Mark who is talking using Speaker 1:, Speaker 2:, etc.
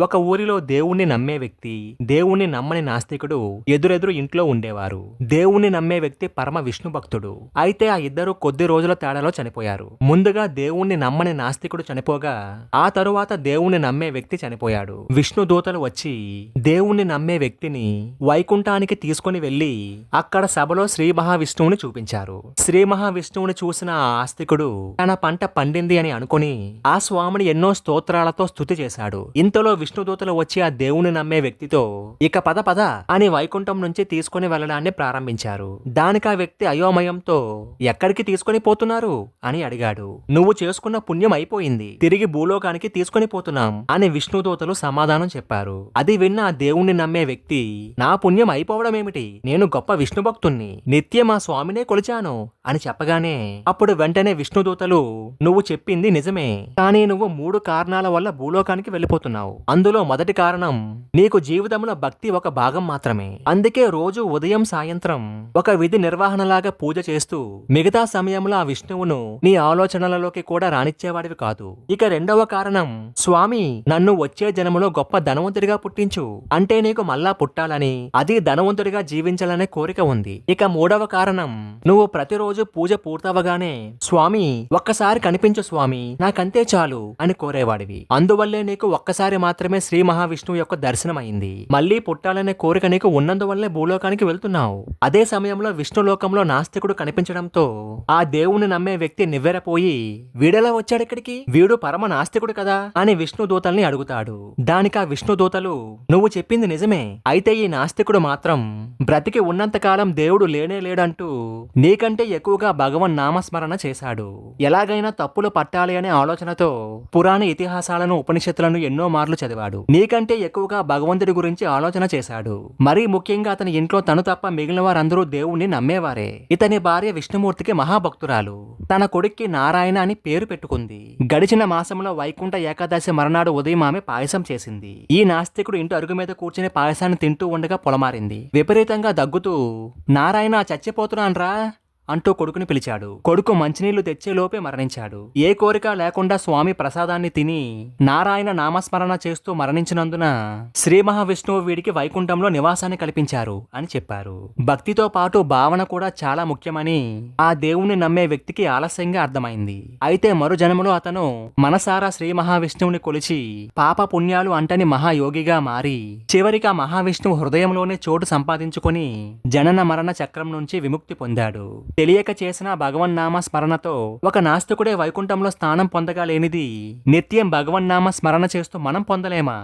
Speaker 1: ఒక ఊరిలో దేవుణ్ణి నమ్మే వ్యక్తి దేవుణ్ణి నమ్మని నాస్తికుడు ఎదురెదురు ఇంట్లో ఉండేవారు. దేవుణ్ణి నమ్మే వ్యక్తి పరమ విష్ణు భక్తుడు. అయితే ఆ ఇద్దరు కొద్ది రోజుల తేడాలో చనిపోయారు. ముందుగా దేవుణ్ణి నమ్మని నాస్తికుడు చనిపోగా ఆ తరువాత దేవుణ్ణి నమ్మే వ్యక్తి చనిపోయాడు. విష్ణు దూతలు వచ్చి దేవుణ్ణి నమ్మే వ్యక్తిని వైకుంఠానికి తీసుకుని వెళ్ళి అక్కడ సభలో శ్రీ మహావిష్ణువుని చూపించారు. శ్రీ మహావిష్ణువుని చూసిన ఆ ఆస్తికుడు తన పంట పండింది అని అనుకుని ఆ స్వామిని ఎన్నో స్తోత్రాలతో స్థుతి చేశాడు. ఇంతలో విష్ణుదూతలు వచ్చి ఆ దేవుని నమ్మే వ్యక్తితో ఇక పద పద అని వైకుంఠం నుంచి తీసుకుని వెళ్ళడాన్ని ప్రారంభించారు. దానికి ఆ వ్యక్తి అయోమయంతో ఎక్కడికి తీసుకొని పోతున్నారు? అని అడిగాడు. నువ్వు చేసుకున్న పుణ్యం అయిపోయింది. తిరిగి భూలోకానికి తీసుకొని పోతున్నాం అని విష్ణుదూతలు సమాధానం చెప్పారు. అది విన్న ఆ దేవుణ్ణి నమ్మే వ్యక్తి నా పుణ్యం అయిపోవడం ఏమిటి నేను గొప్ప విష్ణు భక్తుణ్ణి. నిత్యం ఆ స్వామినే కొలిచాను అని చెప్పగానే అప్పుడు వెంటనే విష్ణుదూతలు నువ్వు చెప్పింది నిజమే. కానీ నువ్వు మూడు కారణాల వల్ల భూలోకానికి వెళ్ళిపోతున్నావు. అందులో మొదటి కారణం నీకు జీవితంలో భక్తి ఒక భాగం మాత్రమే. అందుకే రోజు ఉదయం సాయంత్రం ఒక విధి నిర్వహణలాగా పూజ చేస్తూ మిగతా సమయంలో ఆ విష్ణువును నీ ఆలోచనలలోకి కూడా రానిచ్చేవాడివి కాదు. ఇక రెండవ కారణం స్వామి నన్ను వచ్చే జన్మలో గొప్ప ధనవంతుడిగా పుట్టించు. అంటే నీకు మళ్ళా పుట్టాలని అది ధనవంతుడిగా జీవించాలనే కోరిక ఉంది. ఇక మూడవ కారణం నువ్వు ప్రతిరోజు పూజ పూర్తవగానే స్వామి ఒక్కసారి కనిపించు స్వామి నాకంతే చాలు అని కోరేవాడివి. అందువల్లే నీకు ఒక్కసారి మాత్రం మాత్రమే శ్రీ మహావిష్ణువు యొక్క దర్శనమైంది. మళ్ళీ పుట్టాలనే కోరిక నీకు ఉన్నందువల్లే భూలోకానికి వెళ్తున్నావు. అదే సమయంలో విష్ణు లోకంలో నాస్తికుడు కనిపించడంతో ఆ దేవుణ్ణి నమ్మే వ్యక్తి నివ్వెరపోయి వీడెలా వచ్చాడిక్కడికి వీడు పరమ నాస్తికుడు కదా? అని విష్ణు దూతల్ని అడుగుతాడు. దానికి ఆ విష్ణు దూతలు నువ్వు చెప్పింది నిజమే. అయితే ఈ నాస్తికుడు మాత్రం బ్రతికి ఉన్నంతకాలం దేవుడు లేనే లేడంటూ నీకంటే ఎక్కువగా భగవన్ నామస్మరణ చేశాడు. ఎలాగైనా తప్పులు పట్టాలి అనే ఆలోచనతో పురాణ ఇతిహాసాలను ఉపనిషత్తులను ఎన్నో మార్లు చదివాడు. నీకంటే ఎక్కువగా భగవంతుడి గురించి ఆలోచన చేశాడు. మరీ ముఖ్యంగా అతని ఇంట్లో తను తప్ప మిగిలిన వారందరూ దేవుణ్ణి నమ్మేవారే. ఇతని భార్య విష్ణుమూర్తికి మహాభక్తురాలు. తన కొడుక్కి నారాయణ అని పేరు పెట్టుకుంది. గడిచిన మాసంలో వైకుంఠ ఏకాదశి మరణాడు ఉదయం ఆమె పాయసం చేసింది. ఈ నాస్తికుడు ఇంటి అరుగు మీద కూర్చుని పాయసాన్ని తింటూ ఉండగా పొలమారింది. విపరీతంగా దగ్గుతూ నారాయణ చచ్చిపోతున్నాన్రా. అంటూ కొడుకుని పిలిచాడు. కొడుకు మంచినీళ్ళు తెచ్చేలోపే మరణించాడు. ఏ కోరిక లేకుండా స్వామి ప్రసాదాన్ని తిని నారాయణ నామస్మరణ చేస్తూ మరణించినందున శ్రీ మహావిష్ణువు వీడికి వైకుంఠంలో నివాసాన్ని కల్పించారు అని చెప్పారు. భక్తితో పాటు భావన కూడా చాలా ముఖ్యమని ఆ దేవుణ్ణి నమ్మే వ్యక్తికి ఆలస్యంగా అర్థమైంది. అయితే మరు జన్మలో అతను మనసారా శ్రీ మహావిష్ణువుని కొలిచి పాప పుణ్యాలు అంటని మహాయోగిగా మారి చివరికి ఆ మహావిష్ణువు హృదయంలోనే చోటు సంపాదించుకొని జనన మరణ చక్రం నుంచి విముక్తి పొందాడు. తెలియక చేసిన భగవన్నామ స్మరణతో ఒక నాస్తికుడే వైకుంఠంలో స్థానం పొందగా లేనిది నిత్యం భగవన్నామ స్మరణ చేస్తూ మనం పొందలేమా?